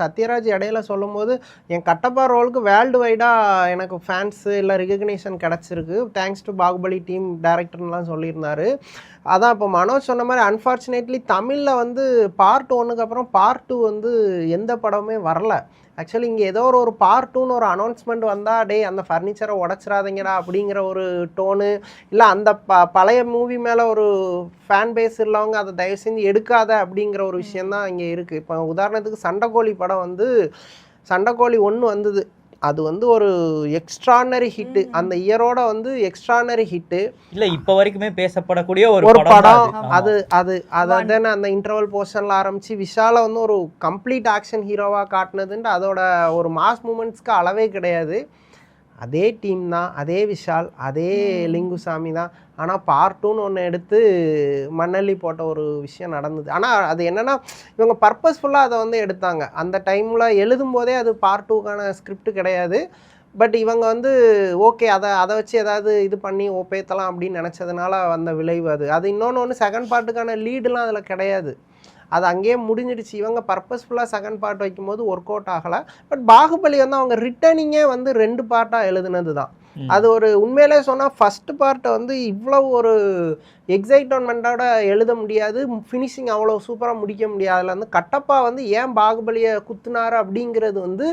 சத்யராஜ் இடையில சொல்லும்போது என் கட்டப்பா ரோலுக்கு வேர்ல்டு வைடாக எனக்கு ஃபேன்ஸு இல்லை ரிகக்னேஷன் கிடச்சிருக்கு. தேங்க்ஸ் டு பாகுபலி டீம் டேரக்டர்லாம் சொல்லியிருந்தாரு. அதான் இப்போ மனோஜ் சொன்ன மாதிரி அன்ஃபார்ச்சுனேட்லி தமிழில் வந்து பார்ட் ஒன்றுக்கு அப்புறம் பார்ட் டூ வந்து எந்த படமுமே வரல. ஆக்சுவலி இங்கே ஏதோ ஒரு ஒரு பார்ட் டூன்னு ஒரு அனௌன்ஸ்மெண்ட் வந்தால் டே அந்த ஃபர்னிச்சரை உடச்சிடாதீங்கடா அப்படிங்கிற ஒரு டோனு இல்லை அந்த ப பழைய மூவி மேலே ஒரு ஃபேன் பேஸ் உள்ளவங்க அதை தயவு செஞ்சு எடுக்காத அப்படிங்கிற ஒரு விஷயந்தான் இங்கே இருக்குது இப்போ உதாரணத்துக்கு சண்டைக்கோழி படம் வந்து சண்டைக்கோழி ஒன்று வந்தது. அது வந்து ஒரு எக்ஸ்ட்ரானரி ஹிட்டு அந்த இயரோட வந்து எக்ஸ்ட்ரானரி ஹிட்டு இல்ல இப்ப வரைக்குமே பேசப்படக்கூடிய ஒரு ஒரு படம். அது. அது அது அதாவது அந்த இன்டர்வல் போர்ஷன்ல ஆரம்பிச்சு விஷால வந்து ஒரு கம்ப்ளீட் ஆக்ஷன் ஹீரோவா காட்டினதுன்ட்டு அதோட ஒரு மாஸ் மூமெண்ட்ஸ்க்கு அளவே கிடையாது. அதே டீம் தான் அதே விஷால் அதே லிங்குசாமி தான். ஆனால் பார்ட் டூன்னு ஒன்று எடுத்து மண்ணள்ளி போட்ட ஒரு விஷயம் நடந்தது. ஆனால் அது என்னன்னா இவங்க பர்பஸ்ஃபுல்லாக அதை வந்து எடுத்தாங்க. அந்த டைமில் எழுதும் போதே அது பார்ட் டூக்கான ஸ்கிரிப்ட் கிடையாது. பட் இவங்க வந்து ஓகே அதை அதை வச்சு ஏதாவது இது பண்ணி ஒப்பேத்தலாம் அப்படின்னு நினச்சதுனால வந்த விளைவு அது. அது இன்னொன்று ஒன்று செகண்ட் பார்ட்டுக்கான லீடுலாம் அதில் கிடையாது. அது அங்கேயே முடிஞ்சிடுச்சு. இவங்க பர்பஸ்ஃபுல்லாக செகண்ட் பார்ட் வைக்கும்போது ஒர்க் அவுட் ஆகலை. பட் பாகுபலி வந்து அவங்க ரிட்டர்னிங்கே வந்து ரெண்டு பார்ட்டாக எழுதுனது தான். அது ஒரு உண்மையிலே சொன்னால் ஃபஸ்ட்டு பார்ட்டை வந்து இவ்வளவு ஒரு எக்ஸைட்மெண்ட்டோட எழுத முடியாது. ஃபினிஷிங் அவ்வளோ சூப்பராக முடிக்க முடியாது. அதில் வந்து கட்டப்பா வந்து ஏன் பாகுபலியை குத்துனாரு அப்படிங்கிறது வந்து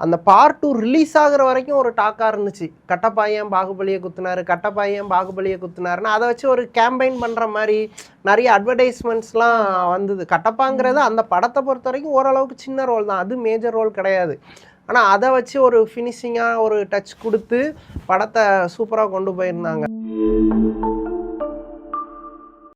அந்த பார்ட் டூ ரிலீஸ் ஆகுற வரைக்கும் ஒரு டாக்காக இருந்துச்சு. கட்டப்பா ஏன் பாகுபலியை குத்துனாரு கட்டப்பா ஏன் பாகுபலியை குத்துனாருன்னு அதை வச்சு ஒரு கேம்பெயின் பண்ணுற மாதிரி நிறைய அட்வர்டைஸ்மெண்ட்ஸ்லாம் வந்தது. கட்டப்பாங்கிறது அந்த படத்தை பொறுத்த வரைக்கும் ஓரளவுக்கு சின்ன ரோல் தான். அது மேஜர் ரோல் கிடையாது. ஆனால் அதை வச்சு ஒரு ஃபினிஷிங்காக ஒரு டச் கொடுத்து படத்தை சூப்பராக கொண்டு போயிருந்தாங்க.